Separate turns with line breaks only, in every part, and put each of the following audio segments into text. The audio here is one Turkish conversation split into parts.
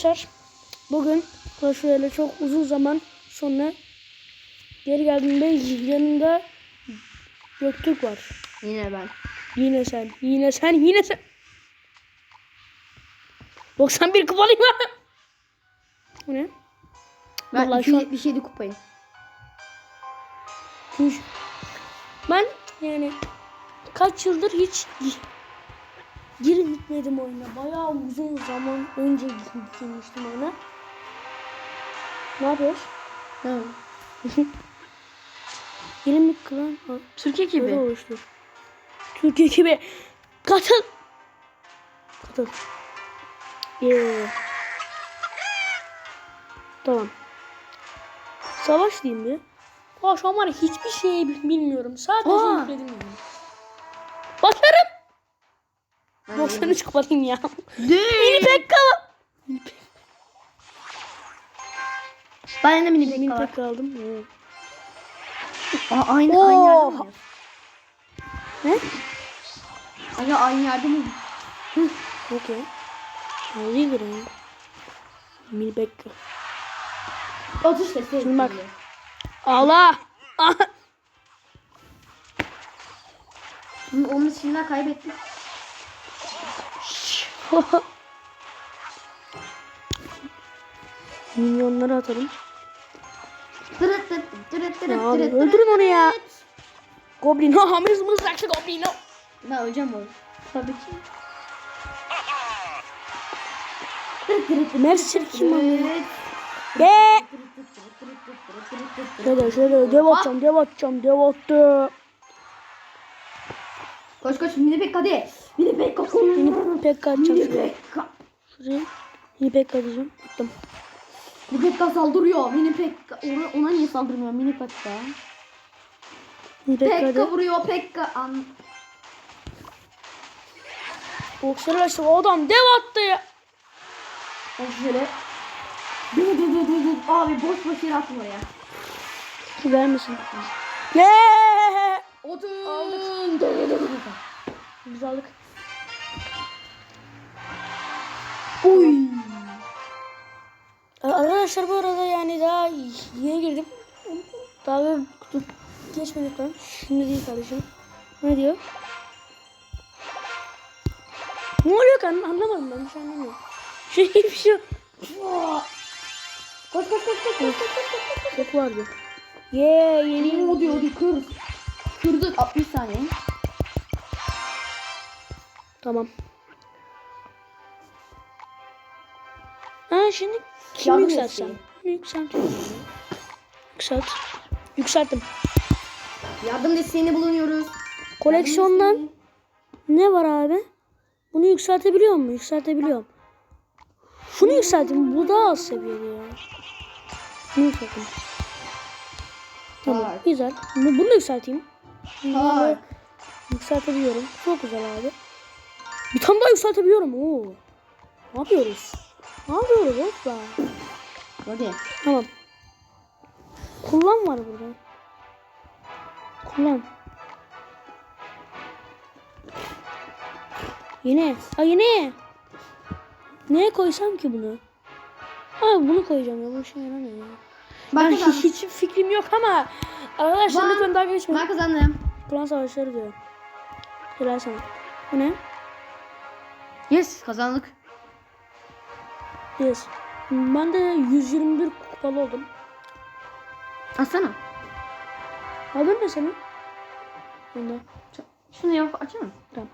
Arkadaşlar bugün Clash çok uzun zaman sonra geri geldiğimde yanında Göktürk var.
Yine ben.
Yine sen, yine sen, yine sen. 91 kupalıyım ben. Bu ne?
Ben
Vallahi şu an-
277 kupayım.
Ben yani kaç yıldır hiç gi- girmedim oyuna. Bayağı uzun zaman önce gir- girmiştim oyuna. Ne yapıyoruz?
Tamam.
20 klan ha,
Türkiye
böyle
gibi.
oluştu. Türkiye gibi katıl. Katıl. Yeah. Tamam. Savaş diyeyim bir. Aa şu an var ya hiçbir şey bil- bilmiyorum. Sadece yükledim yani. Başarım.
Ben
93 kapatayım ya. Mini Pekka.
Ben de mini
Mini
pekka.
Pekka aldım. Evet.
Aa, aynı
Oo.
aynı yerde mi?
Ne?
Aynı aynı yerde mi?
Okey. Hadi girelim. Mini Pekka.
Atış sesi.
Şimdi bak. Allah. Ah.
Onun içinden kaybettik.
Minyonları atalım.
Dırıt dırıt dırıt dırıt
Ya abi,
dırıt
öldürün onu ya. Goblin. Ha mız mızrakçı Goblin. o.
Ben öleceğim bu. Tabii ki.
Mercer kim lan ya? Be. Şöyle şöyle dev atacağım dev atacağım dev attı.
Koş koş mini pekka hadi. Mini pekka.
Mini Pekka
Mini
şuraya.
pekka.
Şuraya. Mini Pekka atacağım. Attım.
Mini pekka saldırıyor. Mini pekka. Ona, ona niye saldırmıyor mini pekka?
Mini Pekka
Pekka vuruyor pekka. An
Boksörü açtım. O adam dev attı ya.
o şöyle. Dı dı dı dı dı. Abi boş boş yere atma oraya.
Ver misin? Yeah.
Otun.
Aldık. Biz aldık. Arkadaşlar bu arada yani daha yeni girdim. Daha bir kutu geçmedik lan. Şimdi değil kardeşim. Ne diyor? Ne oluyor kan? Anlamadım ben bir şey anlamıyorum. Şey bir şey.
Koş koş koş koş koş koş koş.
Çok vardı. Yeah yeni.
O diyor diyor kır. Kırdık 60 saniye.
Tamam. Ha şimdi kim yükseltsem? Yükseltiyorum. Yükselt. Yükselttim.
Yardım desteğine bulunuyoruz.
Koleksiyondan ne var abi? Bunu yükseltebiliyor mu? Yükseltebiliyorum. Şunu yükselttim. Bu daha az seviyede ya. Bunu yükselttim. Tamam. Güzel. Bu- Bunu da yükselteyim. Bunu
Var.
Yükseltebiliyorum. Çok güzel abi. Bir tane daha yükseltebiliyorum. Oo. Ne yapıyoruz? Ne yapıyoruz? Hoppa.
Hadi.
Tamam. Kullan var burada. Kullan. Yine. Ha yine. Neye koysam ki bunu? Ha bunu koyacağım ya. Bu işe yaramıyor ya.
Ben kazandım.
hiç fikrim yok ama arkadaşlar
Ben-
lütfen dalga geçmeyin.
Ben kazandım.
Klan savaşları diyor. Helal sana. Bu ne?
Yes kazandık.
Yes. Ben de 121 kupalı oldum.
Atsana.
Adın ne senin? Bunda.
Şunu yap açar mısın?
Tamam.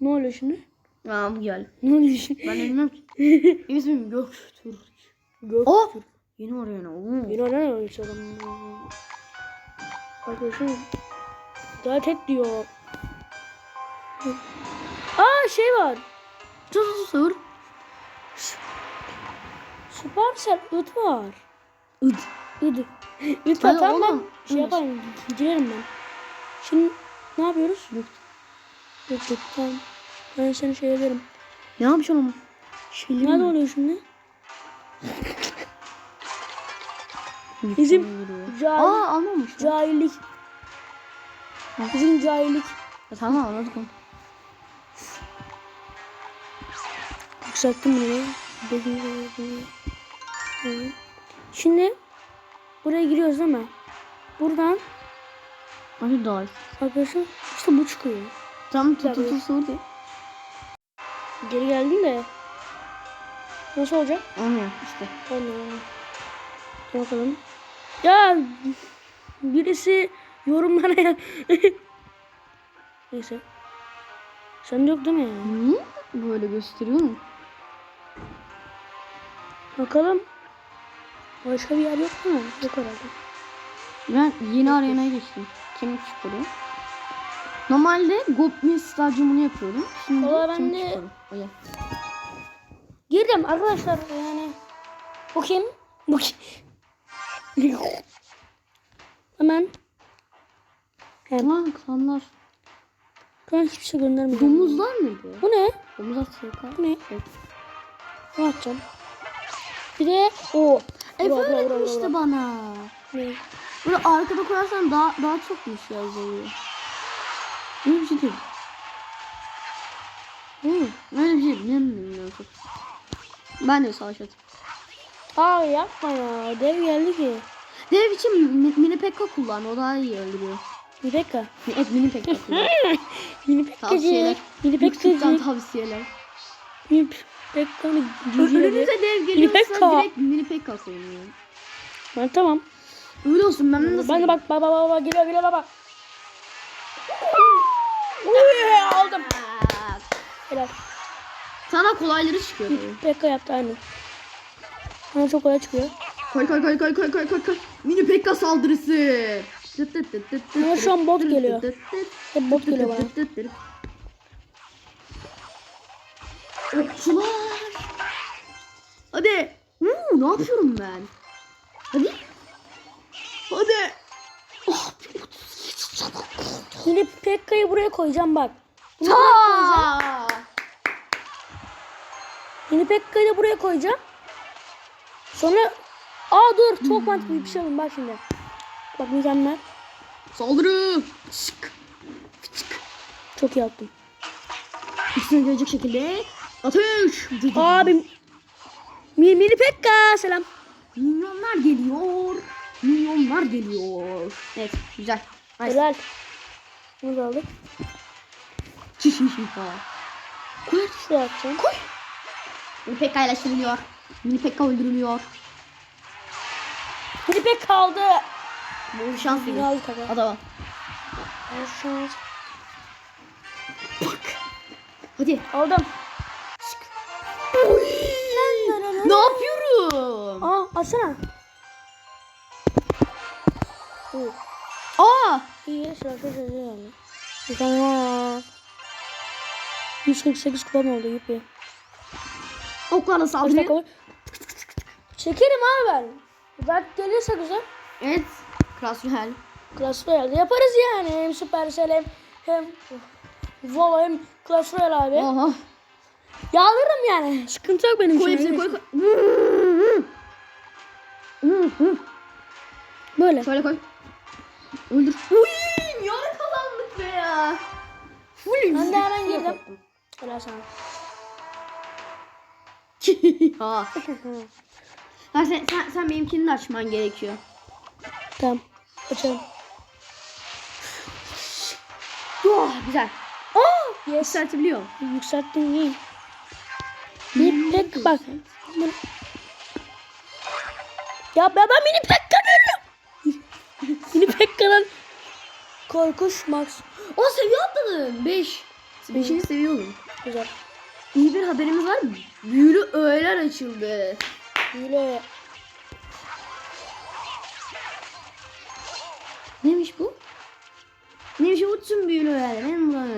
Ne oluyor şimdi?
Aa bu gel.
Ne oluyor şimdi?
Ben bilmem ki. İsmim Göktürk.
Gök.
Oh! Yeni oraya ne? Oo.
Yine ne oluyor adam? Arkadaşım. Dikkat et diyor. Aa şey var.
Dur dur sor.
Supercell ıt var.
Id.
Id. Id atan ben şey yaparım. Giderim ben. Şimdi ne yapıyoruz?
Yok.
Yok yok tamam. Ben seni şey ederim.
Ne yapacaksın ama? Şeyli
Nerede oluyor şimdi? Bizim cahil,
Aa almamış.
cahillik. Bizim cahillik.
Ya, Tamam anladık onu.
Yükselttim bunu. Şimdi buraya giriyoruz değil mi? Buradan
Hadi daha.
arkadaşlar işte bu çıkıyor.
Tam tututu de.
Geri geldim de. Nasıl olacak?
Onu işte.
Dur bakalım. Ya birisi yorumlara ya. Neyse. Sen yok değil mi?
Niye böyle gösteriyor mu?
Bakalım. Başka bir yer yok mu? Yok herhalde.
Ben yeni arenaya geçtim. Kemik çukuru. Normalde Goblin stadyumunu yapıyordum. Şimdi
Valla ben de-.
Oya.
Girdim arkadaşlar yani. Bu kim? Bu kim? Hemen. Hemen.
Aa kanlar.
An hiçbir şey göndermiyor.
Domuzlar nerede?
Bu ne?
Domuz atıyor kan.
Bu ne?
Evet.
Ne yapacağım? Bir de o.
Efe öğretmişti bana.
Ne?
Böyle arkada koyarsan daha daha çokmuş yazılıyor. Öyle bir şey değil.
Hı.
Öyle bir şey çok. Ben de savaş atayım.
Aa yapma ya. Dev geldi ki.
Dev için mi- mini pekka kullan. O daha iyi öldürüyor.
Bir dakika.
Evet mini pekka kullan.
Mini
Tavsiyeler.
pekkacı. Mini
YouTube'dan
pekkacı.
tavsiyeler.
Mini pekkanı.
Önünüze dev geliyorsa
Pekka.
direkt mini pekka koyun.
Ben tamam.
Öyle olsun ben nasıl?
Ben de bak bak bak bak bak geliyor geliyor bak bak. Uy, aldım. Helal.
Sana kolayları çıkıyor.
Pekka yaptı aynı. Bana çok kolay çıkıyor.
Koy koy koy koy koy koy koy koy. Mini pekka saldırısı. Tıt tıt tıt tıt tıt
Ama şu an bot geliyor. Hep bot geliyor bana.
Okçular. Hadi. Hmm, ne yapıyorum ben? Hadi. Hadi. Oh, canım.
Mini Pekka'yı buraya koyacağım bak. Bunu buraya koyacağım.
Ta.
Mini Pekka'yı da buraya koyacağım. Sonra Aa dur çok mantıklı bir şey yapayım bak şimdi. Bak mükemmel.
Saldırı. Çık. Çık.
Çok iyi yaptım.
Üstüne gelecek şekilde ateş.
Abim. Mi- Mini Pekka selam.
Milyonlar geliyor. Milyonlar geliyor. Evet güzel. Nice.
Helal. Bunu da aldık.
Çişişika. Koy.
Şuraya atacağım.
Koy. Mini Pekka iyileştiriliyor. Mini Pekka öldürülüyor.
Mini Pekka aldı.
Bu şans değil. Adama.
Şans.
Hadi.
Aldım.
Ne yapıyorum?
Aa atsana. Oo.
Aa.
İyi sıra yani. Tamam. 148 kupam oldu yupi.
Oklarla
Kaç
saldırı.
dakika var? Çekerim abi ben. Bak gelirse güzel.
Evet. Kras Royal.
Clash Royale yaparız yani. Hem Supercell hem hem Valo hem Clash Royale abi.
Oha.
Yağlarım yani. Sıkıntı yok benim
Koy
için.
hepsini koy koy.
Böyle.
Şöyle koy. Öldür. Uy, yarı kazandık be ya. Full
Ben de hemen girdim. Helal sana.
ha. Ha, sen, sen, sen benimkini de açman gerekiyor.
tamam. Açalım.
Oh, güzel. Oh,
Yes.
yükseltebiliyor.
Yükselttin iyi. Bir pek bak. Ya ben, ben mini pekka diyorum. mini pekka'nın korkuş max.
O seviye atladın. 5. 5. seviye oldun.
Güzel.
İyi bir haberimiz var. Büyülü öğeler açıldı.
Böyle
Neymiş bu? Neymiş bu tüm büyülü öğeler? Benim buradan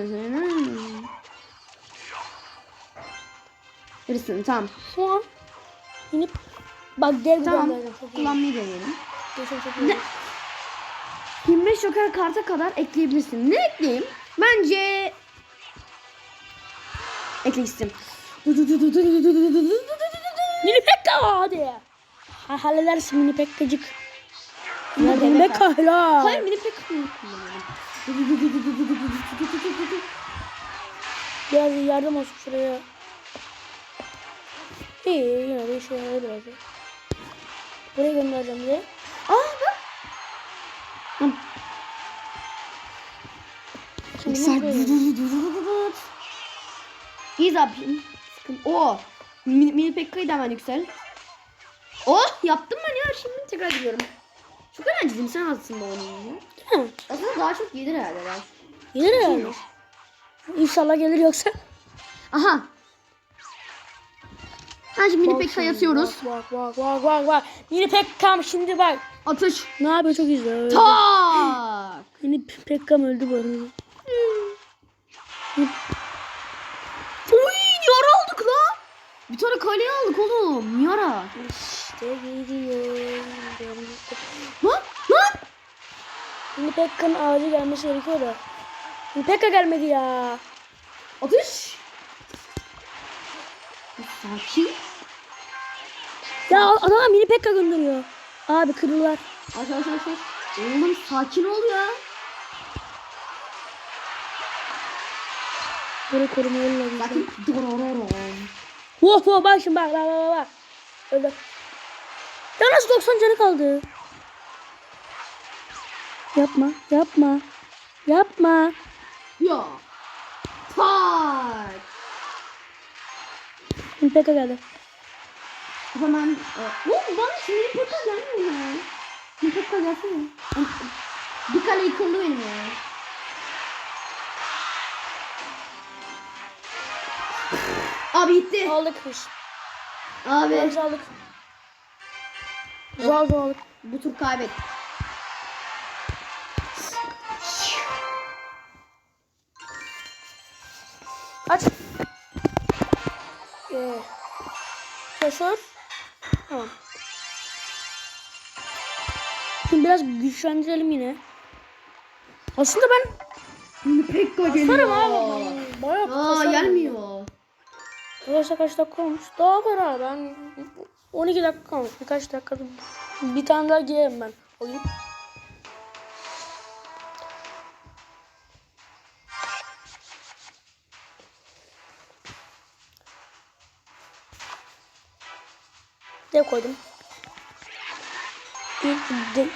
Yarısını tamam.
şu an mini bak gel
Tamam. Kullanmayı deneyelim. Ne?
iyi.
25 joker karta kadar ekleyebilirsin. Ne ekleyeyim? Bence ekleyelim.
Mini pekka hadi. Ha, halledersin mini pekkacık. Mini
Pekka?
pekka helal.
Hayır mini pek kullanıyorum.
Biraz yardım olsun şuraya. İyi yine de işe yarar biraz. ya. Buraya göndereceğim diye.
Aa bak. Hı.
Şimdi
Mikser.
buraya-
İyiyiz abi. Sıkıntı. Oo. Mini, mini Pekka'yı da hemen yüksel. Oh yaptım ben ya şimdi tekrar ediyorum. Çok eğlenceli sen aslında onun ya. Aslında daha çok gelir herhalde ben.
Gelir herhalde. İnşallah gelir yoksa.
Aha. Ha şimdi mini
Bak
Pekka
şimdi,
yazıyoruz.
Bak bak bak bak bak. Mini Pekka'm şimdi bak.
Atış.
Ne yapıyor çok güzel.
Tak.
Mini Pekka'm öldü bu arada.
Oy Niara aldık la. Bir tane kaleye aldık oğlum. Niara.
İşte gidiyor.
Lan lan.
Mini Pekka'nın ağacı gelmesi gerekiyor da. Mini Pekka gelmedi ya.
Atış. Sakin.
Ya adama Mini Pekka gönderiyor. Abi kırırlar.
Aç aç aç aç. Oğlum sakin ol ya.
Böyle korumayı lazım.
Dorororom.
Wow wow bak şimdi bak bak bak bak. Öldü. Ya nasıl 90 canı kaldı? Yapma yapma. Yapma.
Ya. Tak.
Pekka geldi.
Hemen. e, Oğlum bana şimdi Pekka gelmiyor ya. Pekka gelsene. Bir kale yıkıldı benim ya. Abi gitti.
Aldık biz.
Abi
aldık. Biz aldık aldık.
bu tur kaybet.
Aç. Ee, Sesör. Tamam. Şimdi biraz güçlendirelim yine. Aslında ben
Pekka
sarım abi. Bayağı
Aa
kasarım.
gelmiyor.
Arkadaşlar kaç dakika olmuş? Daha var abi. Ben 12 dakika olmuş. Birkaç dakika. Bir tane daha giyerim ben. Oyun. Dev koydum. İlk de,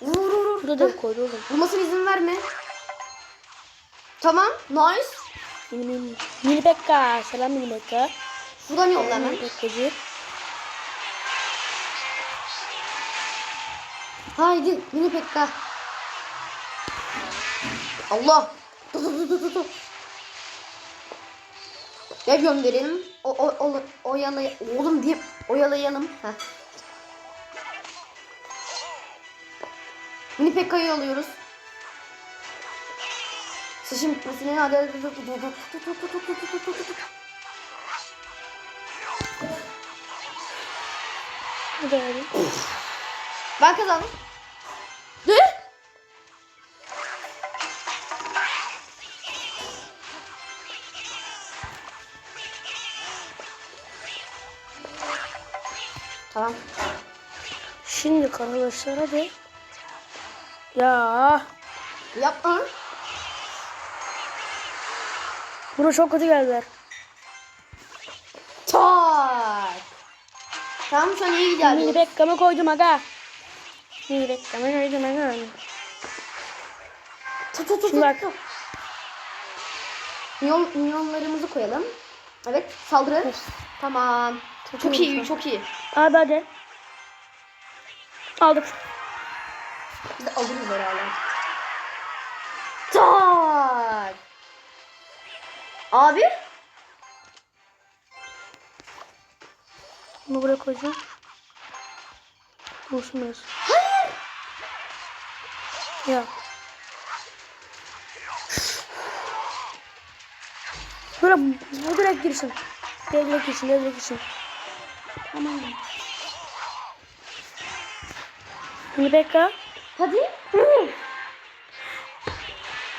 Vur vur vur.
burada dev koydu oğlum.
Vurmasına izin verme. Tamam. Nice.
Mini mini. Mini Pekka. Selam Mini Pekka.
Şuradan yolla hemen.
Pekkacı.
Haydi mini Pekka. Allah. Dur dur dur dur dur. Dev gönderelim. O, o, o, oyalay oğlum diye oyalayalım. Heh. Mini Pekka'yı alıyoruz. Sıçın bitmesine hadi hadi hadi hadi hadi
hadi hadi
Ben kazandım. Ne? Tamam.
Şimdi arkadaşlar hadi. Ya
Yapma.
buna çok kötü geldiler.
Tak. Tamam an iyi gidiyor.
Mini Pekka'mı koydum aga. Mini Pekka'mı koydum aga.
Tut tut tut.
Bak.
Minyon, minyonlarımızı koyalım. Evet saldırı. Tamam. Çok,
iyi
çok iyi.
Abi hadi. Aldık.
Biz de alırız herhalde. Tak. Abi.
Bunu buraya koyacağım. Biraz.
Hayır.
Ya. Böyle bu direkt girsin. Direkt girsin, direkt girsin. Aman. Nibeka.
Hadi.
Hı.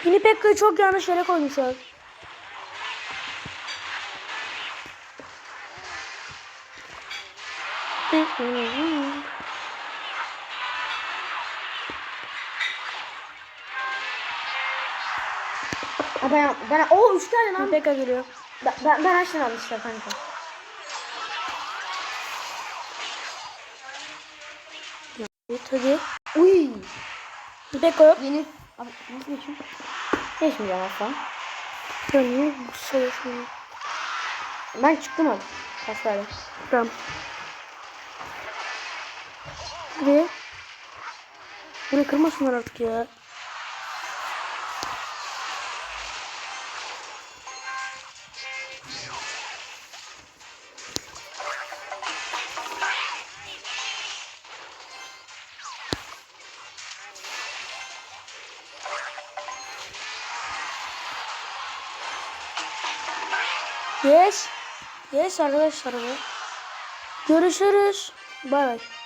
Nibeka'yı çok yanlış yere
koymuşlar. Ben ben o üç tane lan.
Nibeka geliyor.
Ben ben, ben açtım almışlar kanka.
Yok.
Yeni. Abi nasıl geçeyim? Geçmeyeceğim asla.
Ben niye bu savaşıyorum?
Ben çıktım abi. Pas verdim.
Tamam. Buraya. Burayı kırmasınlar artık ya. Yes arkadaşlar. Görüşürüz. Bay bay.